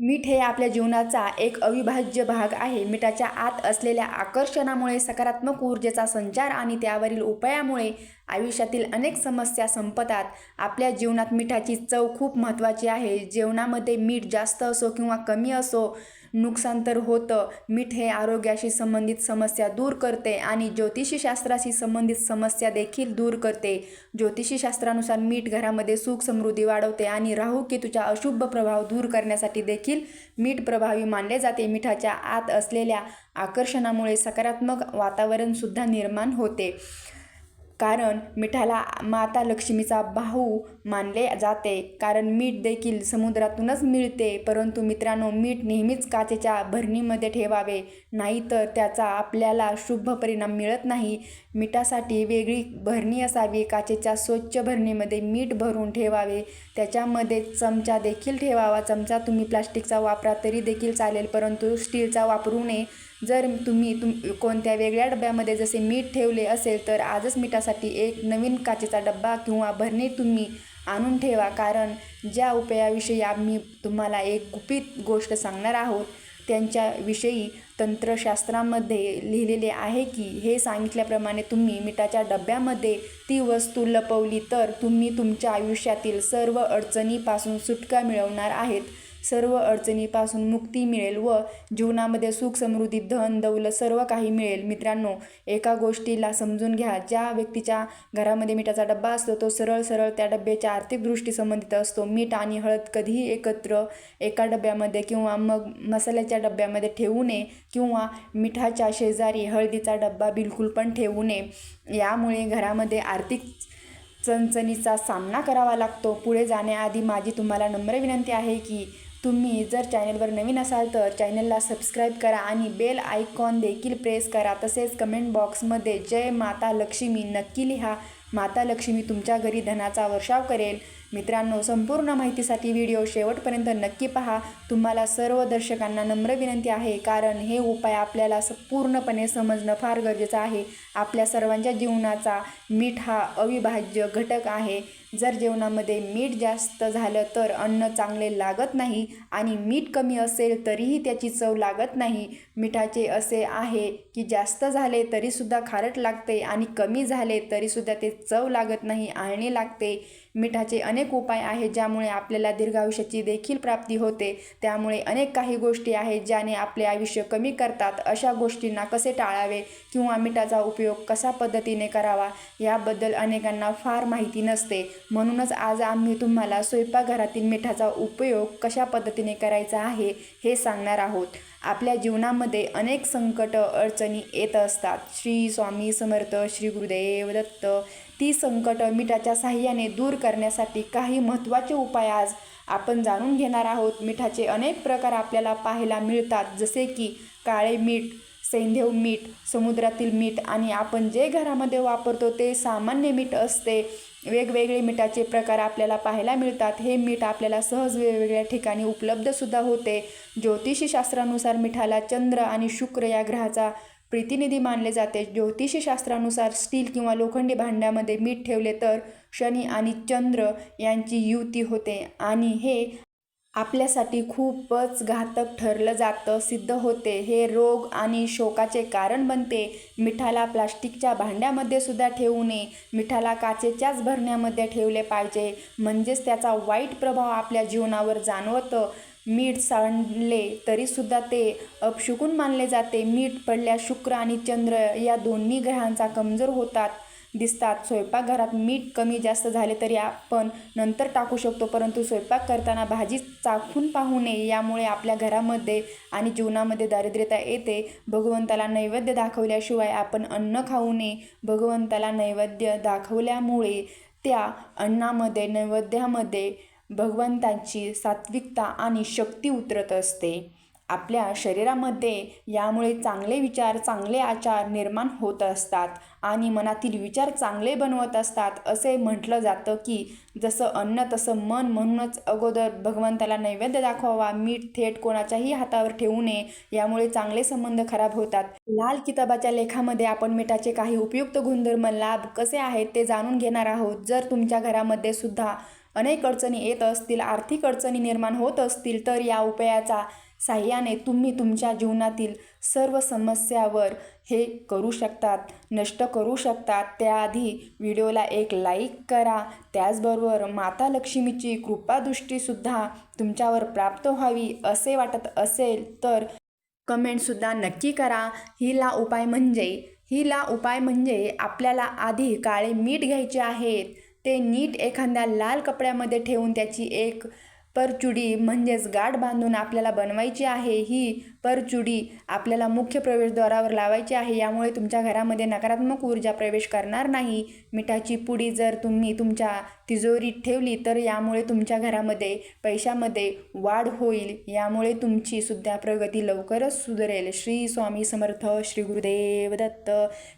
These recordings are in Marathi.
मीठ हे आपल्या जीवनाचा एक अविभाज्य भाग आहे. मिठाच्या आत असलेल्या आकर्षणामुळे सकारात्मक ऊर्जेचा संचार आणि त्यावरील उपायामुळे आयुष्यातील अनेक समस्या संपतात. आपल्या जीवनात मिठाची चव खूप महत्त्वाची आहे. जेवणामध्ये मीठ जास्त असो किंवा कमी असो नुकसान तर होतं. मीठ हे आरोग्याशी संबंधित समस्या दूर करते आणि ज्योतिषीशास्त्राशी संबंधित समस्या देखील दूर करते. ज्योतिषीशास्त्रानुसार मीठ घरामध्ये सुख समृद्धी वाढवते आणि राहू केतूचा अशुभ प्रभाव दूर करण्यासाठी देखील मीठ प्रभावी मानले जाते. मिठाच्या आत असलेल्या आकर्षणामुळे सकारात्मक वातावरणसुद्धा निर्माण होते. कारण मिठाला माता लक्ष्मीचा भाऊ मानले जाते. कारण मीठ देखील समुद्रातूनच मिळते परंतु मित्रांनो मीठ नेहमीच काचेच्या भरणीमध्ये ठेवावे. नाहीतर त्याचा आपल्याला शुभ परिणाम मिळत नाही. मिठासाठी वेगळी भरणी असावी काचेच्या स्वच्छ भरणीमध्ये मीठ भरून ठेवावे. त्याच्यामध्ये चमचा देखील ठेवावा. चमचा तुम्ही प्लास्टिकचा वापरा तरी देखील चालेल परंतु स्टीलचा वापरू नये. जर तुम्ही तुम कोणत्या वेगळ्या डब्यामध्ये जसे मीठ ठेवले असेल तर आजच मिठासाठी एक नवीन काचेचा डब्बा किंवा भरणी तुम्ही आणून ठेवा. कारण ज्या उपायाविषयी आम्ही तुम्हाला एक गुपित गोष्ट सांगणार आहोत त्यांच्याविषयी तंत्रशास्त्रामध्ये लिहिलेले आहे की हे सांगितल्याप्रमाणे तुम्ही मिठाच्या डब्यामध्ये ती वस्तू लपवली तर तुम्ही तुमच्या आयुष्यातील सर्व अडचणीपासून सुटका मिळवणार आहेत. सर्व अडचणीपासून मुक्ती मिळेल व जीवनामध्ये सुख समृद्धी धन दौलत सर्व काही मिळेल. मित्रांनो एका गोष्टीला समजून घ्या. ज्या व्यक्तीच्या घरामध्ये मिठाचा डब्बा असतो तो सरळ सरळ त्या डब्याच्या आर्थिक दृष्टी संबंधित असतो. मीठ आणि हळद कधीही एकत्र एका डब्यामध्ये किंवा मग मसाल्याच्या डब्यामध्ये ठेवू नये किंवा मिठाच्या शेजारी हळदीचा डब्बा बिलकुल पण ठेवू नये. यामुळे घरामध्ये आर्थिक चणचणीचा सामना करावा लागतो. पुढे जाण्याआधी माझी तुम्हाला नम्र विनंती आहे की तुम्ही जर चॅनलवर नवीन असाल तर चॅनलला सबस्क्राईब करा आणि बेल आयकॉन देखील प्रेस करा. तसेच कमेंट बॉक्समध्ये जय माता लक्ष्मी नक्की लिहा. माता लक्ष्मी तुमच्या घरी धनाचा वर्षाव करेल. मित्रांनो संपूर्ण माहितीसाठी व्हिडिओ शेवटपर्यंत नक्की पहा. तुम्हाला सर्व दर्शकांना नम्र विनंती आहे. कारण हे उपाय आपल्याला स पूर्णपणे समजणं फार गरजेचं आहे. आपल्या सर्वांच्या जीवनाचा मीठ हा अविभाज्य घटक आहे. जर जेवणामध्ये मीठ जास्त झालं तर अन्न चांगले लागत नाही आणि मीठ कमी असेल तरीही त्याची चव लागत नाही. मिठाचे असे आहे की जास्त झाले तरीसुद्धा खारट लागते आणि कमी झाले तरीसुद्धा ते चव लागत नाही आळणी लागते. मिठाचे अनेक उपाय आहेत ज्यामुळे आपल्याला दीर्घायुष्याची देखील प्राप्ती होते. त्यामुळे अनेक काही गोष्टी आहेत ज्याने आपले आयुष्य कमी करतात. अशा गोष्टींना कसे टाळावे किंवा मिठाचा उपयोग कशा पद्धतीने करावा याबद्दल अनेकांना फार माहिती नसते. म्हणूनच आज आम्ही तुम्हाला स्वयंपाकघरातील मिठाचा उपयोग कशा पद्धतीने करायचा आहे हे सांगणार आहोत. आपल्या जीवनामध्ये अनेक संकट अडचणी येत असतात. श्री स्वामी समर्थ श्री गुरुदेव दत्त ती संकट मिठाच्या साह्याने दूर करण्यासाठी काही महत्त्वाचे उपाय आज आपण जाणून घेणार आहोत. मिठाचे अनेक प्रकार आपल्याला पाहायला मिळतात जसे की काळे मीठ सैंधव मीठ समुद्रातील मीठ आणि आपण जे घरामध्ये वापरतो ते सामान्य मीठ असते. वेगवेगळे मिठाचे प्रकार आपल्याला पाहायला मिळतात. हे मीठ आपल्याला सहज वेगवेगळ्या ठिकाणी उपलब्धसुद्धा होते. ज्योतिषशास्त्रानुसार मिठाला चंद्र आणि शुक्र या ग्रहाचा प्रतिनिधी मानले जाते. ज्योतिषशास्त्रानुसार स्टील किंवा लोखंडी भांड्यामध्ये मीठ ठेवले तर शनी आणि चंद्र यांची युती होते आणि हे आपल्यासाठी खूपच घातक ठरलं जातं सिद्ध होते. हे रोग आणि शोकाचे कारण बनते. मिठाला प्लास्टिकच्या भांड्यामध्ये सुद्धा ठेवू नये. मिठाला काचेच्याच भरण्यामध्ये ठेवले पाहिजे. म्हणजेच त्याचा वाईट प्रभाव आपल्या जीवनावर जाणवतं. मीठ सांडले तरीसुद्धा ते अपशुकून मानले जाते. मीठ पडल्यास शुक्र आणि चंद्र या दोन्ही ग्रहांचा कमजोर होतात दिसतात. स्वयंपाकघरात मीठ कमी जास्त झाले तरी आपण नंतर टाकू शकतो परंतु स्वयंपाक करताना भाजी चाखून पाहू नये यामुळे आपल्या घरामध्ये आणि जीवनामध्ये दारिद्र्यता येते. भगवंताला नैवेद्य दाखवल्याशिवाय आपण अन्न खाऊ नये. भगवंताला नैवेद्य दाखवल्यामुळे त्या अन्नामध्ये नैवेद्यामध्ये भगवंतांची सात्विकता आणि शक्ती उतरत असते. आपल्या शरीरामध्ये यामुळे चांगले विचार चांगले आचार निर्माण होत असतात आणि मनातील विचार चांगले बनवत असतात असे म्हटलं जातं की जसं अन्न तसं मन म्हणूनच अगोदर भगवंताला नैवेद्य दाखवावा मीठ थेट कोणाच्याही हातावर ठेवू नये यामुळे चांगले संबंध खराब होतात. लाल किताबाच्या लेखामध्ये आपण मिठाचे काही उपयुक्त गुणधर्म लाभ कसे आहेत ते जाणून घेणार आहोत. जर तुमच्या घरामध्ये सुद्धा अनेक अडचणी येत असतील आर्थिक अडचणी निर्माण होत असतील तर या उपायाचा साह्याने तुम्ही तुमच्या जीवनातील सर्व समस्यावर हे करू शकतात नष्ट करू शकतात. त्याआधी व्हिडिओला एक लाईक करा. त्याचबरोबर माता लक्ष्मीची कृपादृष्टीसुद्धा तुमच्यावर प्राप्त व्हावी असे वाटत असेल तर कमेंटसुद्धा नक्की करा. हिला उपाय म्हणजे हिला उपाय म्हणजे आपल्याला आधी काळे मीठ घ्यायचे आहेत. ते नीट एखाद्या लाल कपड्यामध्ये ठेवून त्याची एक परचुडी म्हणजेच गाठ बांधून आपल्याला बनवायची आहे ही परचुडी आपल्याला मुख्य प्रवेशद्वारावर लावायची आहे. यामुळे तुमच्या घरामध्ये नकारात्मक ऊर्जा प्रवेश करणार नाही. मिठाची पुडी जर तुम्ही तुमच्या तिजोरीत ठेवली तर यामुळे तुमच्या घरामध्ये पैशामध्ये वाढ होईल. यामुळे तुमची सुद्धा प्रगती लवकरच सुधरेल. श्री स्वामी समर्थ श्री गुरुदेव दत्त.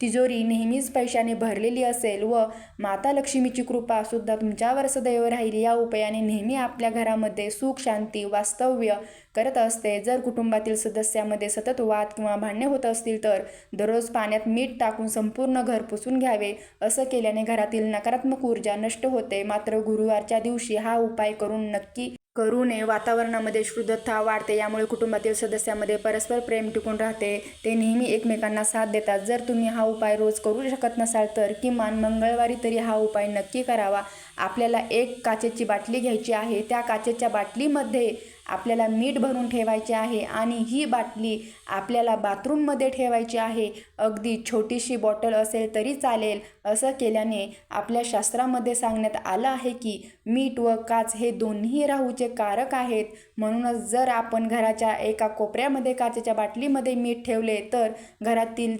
तिजोरी नेहमीच पैशाने भरलेली असेल व माता लक्ष्मीची कृपा सुद्धा तुमच्यावर सदैव राहील. या उपायाने नेहमी आपल्या घरामध्ये सुख शांती वास्तव्य करत असते. जर कुटुंबातील सदस्यामध्ये सतत वाद किंवा भांडणे होत असतील तर दररोज पाण्यात मीठ टाकून संपूर्ण घर पुसून घ्यावे असं केल्याने घरातील नकारात्मक ऊर्जा नष्ट होते. मात्र गुरुवारच्या दिवशी हा उपाय करून नक्की करू नये. वातावरणामध्ये शुद्धता वाढते यामुळे कुटुंबातील सदस्यामध्ये परस्पर प्रेम टिकून राहते. ते नेहमी एकमेकांना साथ देतात. जर तुम्ही हा उपाय रोज करू शकत नसाल तर किमान मंगळवारी तरी हा उपाय नक्की करावा. आपल्याला एक काचेची बाटली घ्यायची आहे. त्या काचेच्या बाटलीमध्ये आपल्याला मीठ भरून ठेवायचे आहे आणि ही बाटली आपल्याला बाथरूममध्ये ठेवायची आहे. अगदी छोटीशी बॉटल असेल तरी चालेल. असं केल्याने आपल्या शास्त्रामध्ये सांगण्यात आलं आहे की मीठ व काच हे दोन्ही राहूचे कारक आहेत. म्हणूनच जर आपण घराच्या एका कोपऱ्यामध्ये काचेच्या बाटलीमध्ये मीठ ठेवले तर घरातील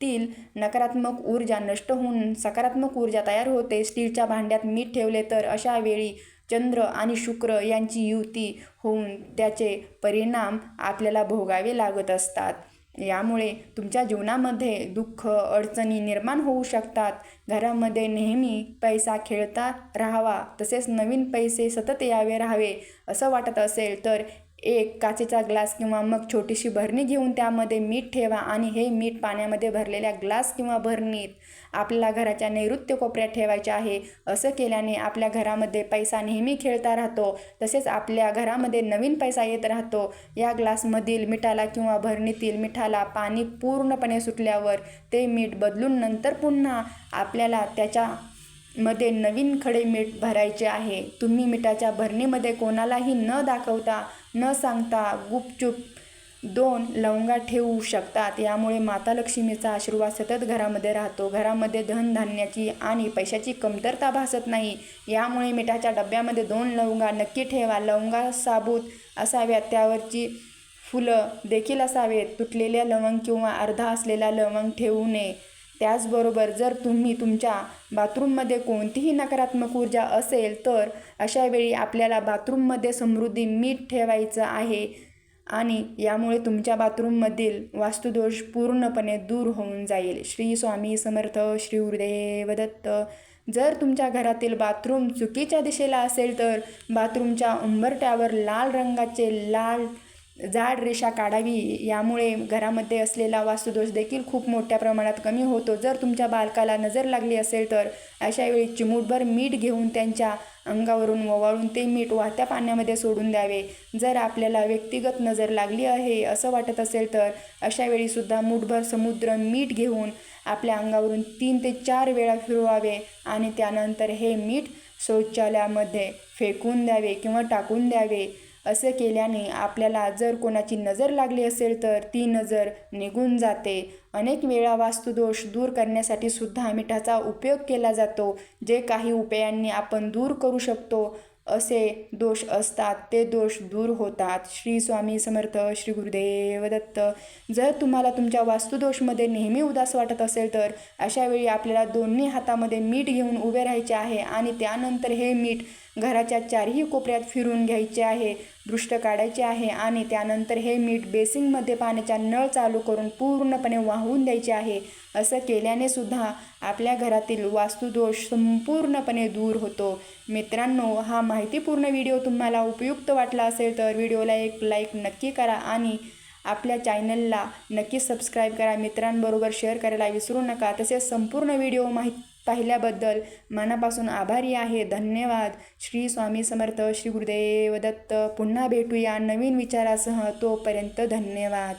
तील नकारात्मक ऊर्जा नष्ट होऊन सकारात्मक ऊर्जा तयार होते. स्टीलच्या भांड्यात मीठ ठेवले तर अशा वेळी चंद्र आणि शुक्र यांची युती होऊन त्याचे परिणाम आपल्याला भोगावे लागत असतात. यामुळे तुमच्या जीवनामध्ये दुःख अडचणी निर्माण होऊ शकतात. घरामध्ये नेहमी पैसा खेळता राहावा तसेच नवीन पैसे सतत यावे राहावे असं वाटत असेल तर एक काचेचा ग्लास किंवा मग छोटीशी भरणी घेऊन त्यामध्ये मीठ ठेवा आणि हे मीठ पाण्यामध्ये भरलेल्या ग्लास किंवा भरणीत आपल्याला घराच्या नैऋत्य कोपऱ्यात ठेवायचे आहे. असं केल्याने आपल्या घरामध्ये पैसा नेहमी खेळता राहतो. तसेच आपल्या घरामध्ये नवीन पैसा येत राहतो. या ग्लासमधील मिठाला किंवा भरणीतील मिठाला पाणी पूर्णपणे सुटल्यावर ते मीठ बदलून नंतर पुन्हा आपल्याला त्याच्या मध्ये नवीन खडे मीठ भरायचे आहे. तुम्ही मिठाच्या भरणीमध्ये कोणालाही न दाखवता न सांगता गुपचूप दोन लवंगा ठेवू शकतात. यामुळे माता लक्ष्मीचा आशीर्वाद सतत घरामध्ये राहतो. घरामध्ये धनधान्याची आणि पैशाची कमतरता भासत नाही. यामुळे मिठाच्या डब्यामध्ये दोन लवंगा नक्की ठेवा. लवंगा साबूत असाव्यात त्यावरची फुलं देखील असावेत. तुटलेल्या लवंग किंवा अर्धा असलेला लवंग ठेवू नये. त्याचबरोबर जर तुम्ही तुमच्या बाथरूममध्ये कोणतीही नकारात्मक ऊर्जा असेल तर अशावेळी आपल्याला बाथरूममध्ये समृद्धी मीठ ठेवायचं आहे आणि यामुळे तुमच्या बाथरूममधील वास्तुदोष पूर्णपणे दूर होऊन जाईल. श्री स्वामी समर्थ श्री गुरुदेव दत्त जर तुमच्या घरातील बाथरूम चुकीच्या दिशेला असेल तर बाथरूमच्या उंबरट्यावर लाल रंगाचे लाल जाड रेषा काढावी यामुळे घरामध्ये असलेला वास्तुदोष देखील खूप मोठ्या प्रमाणात कमी होतो. जर तुमच्या बालकाला नजर लागली असेल तर अशावेळी चिमूटभर मीठ घेऊन त्यांच्या अंगावरून ओवाळून ते मीठ वाहत्या पाण्यामध्ये सोडून द्यावे. जर आपल्याला व्यक्तिगत नजर लागली आहे असं वाटत असेल तर अशावेळीसुद्धा मूठभर समुद्र मीठ घेऊन आपल्या अंगावरून तीन ते चार वेळा फिरवावे आणि त्यानंतर हे मीठ शौचालयामध्ये फेकून द्यावे किंवा टाकून द्यावे. असे केल्याने आपल्याला जर कोणाची नजर लागली असेल तर ती नजर निघून जाते. अनेक वेळा वास्तुदोष दूर करण्यासाठी सुद्धा मिठाचा उपयोग केला जातो. जे काही उपायांनी आपण दूर करू शकतो असे दोष असतात. ते दोष दूर होतात. श्री स्वामी समर्थ श्री गुरुदेव दत्त. जर तुम्हाला तुमच्या वास्तुदोषमध्ये नेहमी उदास वाटत असेल तर अशावेळी आपल्याला दोन्ही हातामध्ये मीठ घेऊन उभे राहायचे आहे आणि त्यानंतर हे मीठ घराच्या चारही कोपऱ्यात फिरून घ्यायचे आहे दृष्ट काढायचे आहे आणि त्यानंतर हे मीठ बेसिंगमध्ये पाण्याचा नळ चालू करून पूर्णपणे वाहून द्यायचे आहे. असं केल्याने सुद्धा आपल्या घरातील वास्तुदोष संपूर्णपणे दूर होतो. मित्रांनो हा माहितीपूर्ण व्हिडिओ तुम्हाला उपयुक्त वाटला असेल तर व्हिडिओला एक लाईक नक्की करा आणि आपल्या चॅनलला नक्की सबस्क्राईब करा. मित्रांबरोबर शेअर करायला विसरू नका. तसेच संपूर्ण व्हिडिओ माहिती पाहिल्याबद्दल मनापासून आभारी आहे. धन्यवाद. श्री स्वामी समर्थ श्री गुरुदेव दत्त. पुन्हा भेटूया नवीन विचारासह. तोपर्यंत धन्यवाद.